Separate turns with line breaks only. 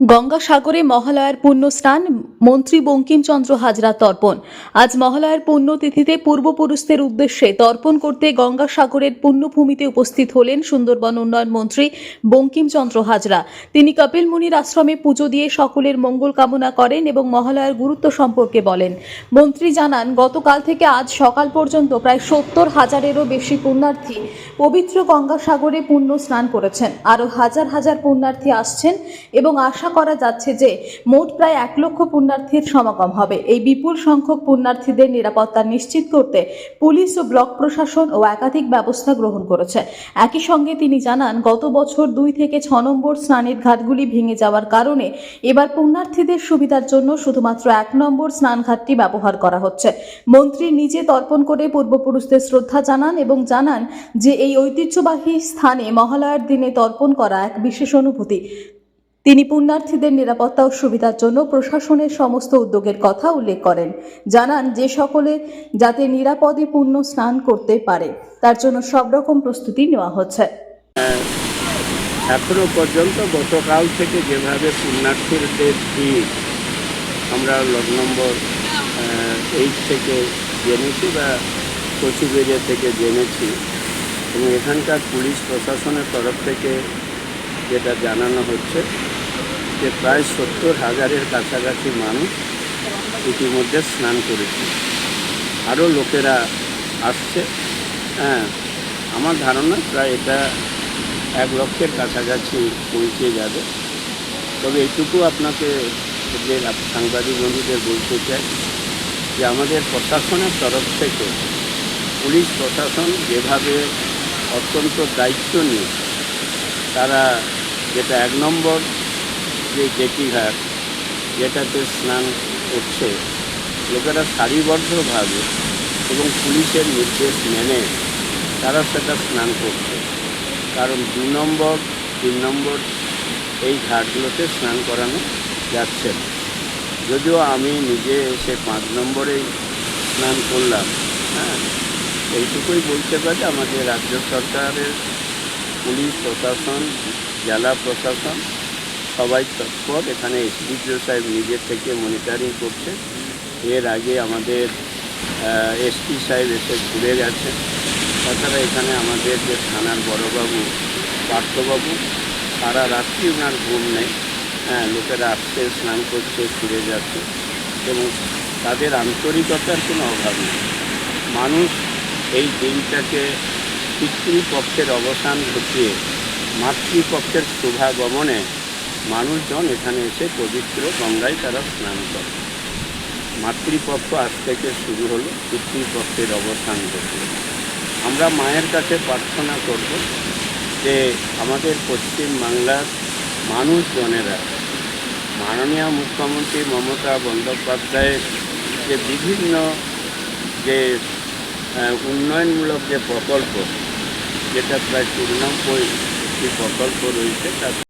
গঙ্গাসাগরে মহালয়ার পুণ্য স্নান মন্ত্রী বঙ্কিমচন্দ্র হাজরা তর্পণ। আজ মহালয়ার পুণ্যতিথিতে পূর্বপুরুষদের উদ্দেশ্যে তর্পণ করতে গঙ্গাসাগরের পুণ্যভূমিতে উপস্থিত হলেন সুন্দরবন উন্নয়ন মন্ত্রী বঙ্কিমচন্দ্র হাজরা। তিনি কপিল মুনির আশ্রমে পুজো দিয়ে সকলের মঙ্গল কামনা করেন এবং মহালয়ার গুরুত্ব সম্পর্কে বলেন। মন্ত্রী জানান, গতকাল থেকে আজ সকাল পর্যন্ত প্রায় সত্তর হাজারেরও বেশি পুণ্যার্থী পবিত্র গঙ্গাসাগরে পুণ্য স্নান করেছেন। আরও হাজার হাজার পুণ্যার্থী আসছেন এবং আশা করা যাচ্ছে যে মোট প্রায় এক লক্ষ পুণ্যার্থীর সমাগম হবে। এই বিপুল সংখ্যক পুণ্যার্থীদের নিরাপত্তা নিশ্চিত করতে পুলিশ ও ব্লক প্রশাসন ও একাধিক ব্যবস্থা গ্রহণ করেছে। একই সঙ্গে তিনি জানান, গত বছর দুই থেকে ছ নম্বর স্নানের ঘাটগুলি ভেঙে যাওয়ার কারণে এবার পুণ্যার্থীদের সুবিধার জন্য শুধুমাত্র এক নম্বর স্নানঘাটটি ব্যবহার করা হচ্ছে। মন্ত্রী নিজে তর্পণ করে পূর্বপুরুষদের শ্রদ্ধা জানান এবং জানান যে, এই ঐতিহ্যবাহী স্থানে মহালয়ার দিনে তর্পণ করা এক বিশেষ অনুভূতি। তিনি পুণ্যার্থীদের নিরাপত্তা ও সুবিধার জন্য প্রশাসনের সমস্ত উদ্যোগের কথা উল্লেখ করেন। জানান, যে সকলে যাতে নিরাপদে পুণ্য স্নান করতে পারে, তার জন্য সব রকম প্রস্তুতি নেওয়া হচ্ছে।
এখনও পর্যন্ত গতকাল থেকে যেভাবে পুণ্যার্থীদের ভিড়, আমরা লট নম্বর এইট থেকে জেনেছি বা কচুবেড়িয়া থেকে জেনেছি এবং এখানকার পুলিশ প্রশাসনের তরফ থেকে যেটা জানানো হচ্ছে যে প্রায় সত্তর হাজারের কাছাকাছি মানুষ ইতিমধ্যে স্নান করেছে। আরও লোকেরা আসছে। হ্যাঁ আমার ধারণা প্রায় এটা এক লক্ষের কাছাকাছি পৌঁছে যাবে। তবে এইটুকু আপনাকে যে সাংবাদিক বন্ধুদের বলতে চাই যে আমাদের প্রশাসনের তরফ থেকে পুলিশ প্রশাসন যেভাবে অত্যন্ত দায়িত্ব নিয়ে তারা যেটা এক নম্বর যে জেটিঘাট যেটাতে স্নান করছে, লোকেরা সারিবদ্ধভাবে এবং পুলিশের নির্দেশ মেনে তারা সেটা স্নান করছে। কারণ দু নম্বর, তিন নম্বর এই ঘাটগুলোতে স্নান করানো যাচ্ছে না। যদিও আমি নিজে এসে পাঁচ নম্বরেই স্নান করলাম হ্যাঁ এইটুকুই বলতে পারি, আমাদের রাজ্য সরকারের পুলিশ প্রশাসন, জেলা প্রশাসন সবাই তৎপর। এখানে এসডিপিও সাহেব নিজের থেকে মনিটারিং করছে। এর আগে আমাদের এসপি সাহেব এসে ঘুরে গেছেন। তাছাড়া এখানে আমাদের যে থানার বড়বাবু, পার্থবাবু সারা রাত্রি ওনার ঘুম নেই। হ্যাঁ লোকেরা আসছে, স্নান করছে, ফিরে যাচ্ছে এবং তাদের আন্তরিকতার কোনো অভাব নেই। মানুষ এই দিনটাকে পিতৃপক্ষের অবসান ঘটিয়ে মাতৃপক্ষের শুভাগমনে মানুষজন এখানে এসে পবিত্র গঙ্গায় তারা স্নান করে। মাতৃপক্ষ আজ থেকে শুরু হলো, পিতৃপক্ষের অবসান ঘটল। আমরা মায়ের কাছে প্রার্থনা করব যে আমাদের পশ্চিম বাংলার মানুষজনেরা, মাননীয় মুখ্যমন্ত্রী মমতা বন্দ্যোপাধ্যায়ের যে বিভিন্ন যে উন্নয়নমূলক যে প্রকল্প, যেটা প্রায় চুরানব্বই প্রকল্প রয়েছে, তার